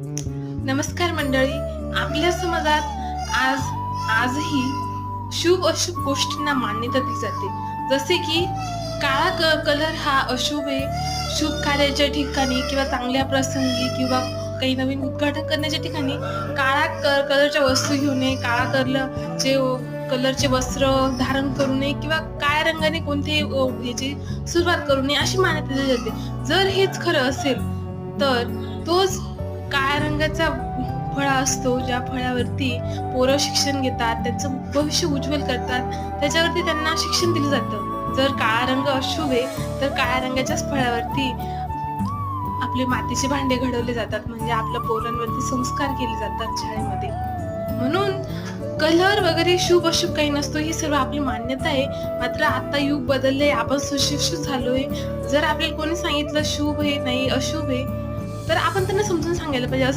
नमस्कार मंडळी आपल्या समाजात आज आजही शुभ अशुभ गोष्टींना मान्यता दिली जाते. जसे की काळा क कलर हा अशुभ आहे. शुभ कार्याच्या ठिकाणी किंवा चांगल्या प्रसंगी किंवा काही नवीन उद्घाटन करण्याच्या ठिकाणी काळा कर कलरच्या वस्तू घेऊ नये काळा कलर जे कलरचे वस्त्र धारण करू नये किंवा काळ्या रंगाने कोणतेही याची सुरुवात करू नये अशी मान्यता दिली जाते. जर हेच खरं असेल तर तोच काळ्या रंगाचा फळा असतो ज्या फळावरती पोरं शिक्षण घेतात त्यांचं भविष्य उज्ज्वल करतात त्याच्यावरती त्यांना शिक्षण दिलं जातं. जर काळा रंग अशुभ आहे तर काळ्या रंगाच्याच फळावरती आपले मातीचे भांडे घडवले जातात म्हणजे आपल्या पोरांवरती संस्कार केले जातात शाळेमध्ये. म्हणून कलर वगैरे शुभ अशुभ काही नसतो ही सर्व आपली मान्यता आहे. मात्र आता युग बदलले आपण सुशिक्षित झालोय. जर आपल्याला कोणी सांगितलं शुभ आहे नाही अशुभ आहे तर आपण त्यांना समजून सांगायला पाहिजे. असं